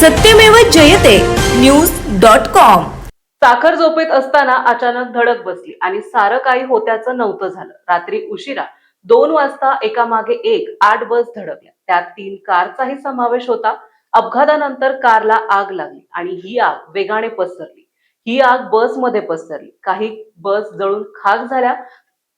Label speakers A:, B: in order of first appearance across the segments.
A: Satyamev Jayate. News dot com.
B: साखर झोपेत असताना अचानक धडक बसली आणि सारं काही होत्याचं नव्हतं झालं. रात्री उशिरा दोन वाजता एकामागे एक आठ बस धडकल्या. त्यात तीन कारचाही समावेश होता. अपघातानंतर कारला आग लागली आणि ही आग वेगाने पसरली. ही आग बसमध्ये पसरली. काही बस जळून खाक झाल्या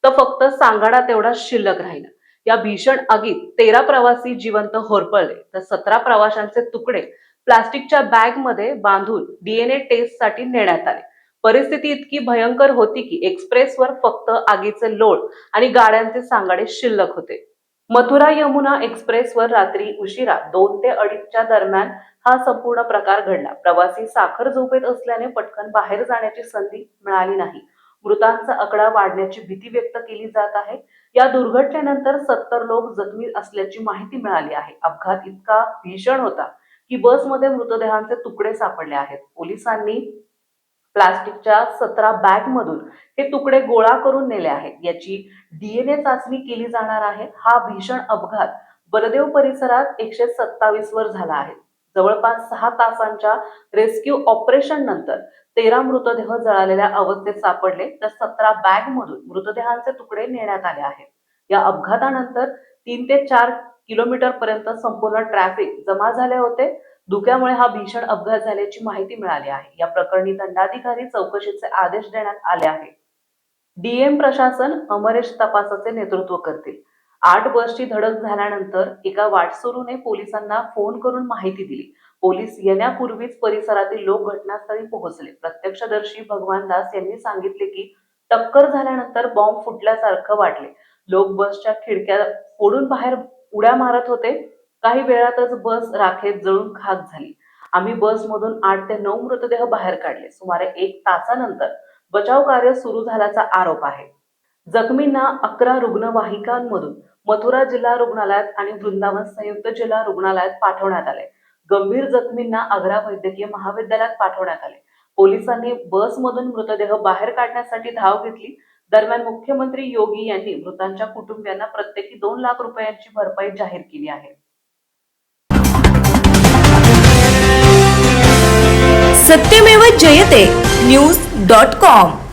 B: तर फक्त सांगाडा तेवढा शिल्लक राहिला. या भीषण आगीत तेरा प्रवासी जिवंत होरपळले. तर सतरा प्रवाशांचे तुकडे प्लास्टिकच्या बॅगमध्ये बांधून डीएनए टेस्टसाठी नेण्यात आले. परिस्थिती इतकी भयंकर होती की एक्सप्रेसवर फक्त आगीचे लोळ आणि गाड्यांचे सांगाडे शिल्लक होते. मथुरा यमुना एक्सप्रेसवर रात्री उशिरा दोन ते अडीचच्या दरम्यान हा संपूर्ण प्रकार घडला. प्रवासी साखर झोपेत असल्याने पटकन बाहेर जाण्याची संधी मिळाली नाही. मृतांचा आकडा वाढण्याची भीती व्यक्त केली जात आहे. या दुर्घटनेनंतर सत्तर लोक जखमी असल्याची माहिती मिळाली आहे. अपघात इतका भीषण होता की बसमध्ये मृतदेहांचे तुकडे सापडले आहेत. पोलिसांनी प्लास्टिकच्या सतरा बॅग मधून हे तुकडे गोळा करून नेले आहेत. याची डीएनए चाचणी केली जाणार आहे. हा भीषण अपघात बलदेव परिसरात एकशे सत्तावीस वर झाला आहे. जवळपास सहा तासांच्या रेस्क्यू ऑपरेशन नंतर तेरा मृतदेह जळालेल्या अवस्थेत सापडले. तर सतरा बॅग मधून मृतदेहांचे तुकडे नेण्यात आले आहेत. या अपघातानंतर तीन ते चार किलोमीटर पर्यंत संपूर्ण ट्रॅफिक जमा झाले होते. धुक्यामुळे हा भीषण अपघात झाल्याची माहिती मिळाली आहे. या प्रकरणी दंडाधिकारी चौकशीचे आदेश देण्यात आले आहे. डीएम प्रशासन अमरेश तपासाचे नेतृत्व करतील. आठ बसची धडक झाल्यानंतर एका वाटसरूने पोलिसांना फोन करून माहिती दिली. पोलीस येण्यापूर्वीच परिसरातील लोक घटनास्थळी पोहोचले. प्रत्यक्षदर्शी भगवान दास यांनी सांगितले की टक्कर झाल्यानंतर बॉम्ब फुटल्यासारखं वाटले. लोक बसच्या खिडक्या फोडून बाहेर उड्या मारत होते. काही वेळातच बस राखेत जळून खाक झाली. आम्ही बसमधून आठ ते नऊ मृतदेह बाहेर काढले. सुमारे एक तासानंतर बचाव कार्य सुरू झाल्याचा आरोप आहे. जखमींना अकरा रुग्णवाहिकांमधून मथुरा जिल्हा रुग्णालयात आणि वृंदावन संयुक्त जिल्हा रुग्णालयात पाठवण्यात आले. गंभीर जखमींना आग्रा वैद्यकीय महाविद्यालयात पाठवण्यात आले. पोलिसांनी बसमधून मृतदेह बाहेर काढण्यासाठी धाव घेतली. दरम्यान मुख्यमंत्री योगी यांनी मृतांच्या कुटुंबियांना प्रत्येकी दोन लाख रुपयांची भरपाई जाहीर केली आहे.
A: Satyamev Jayate news dot com.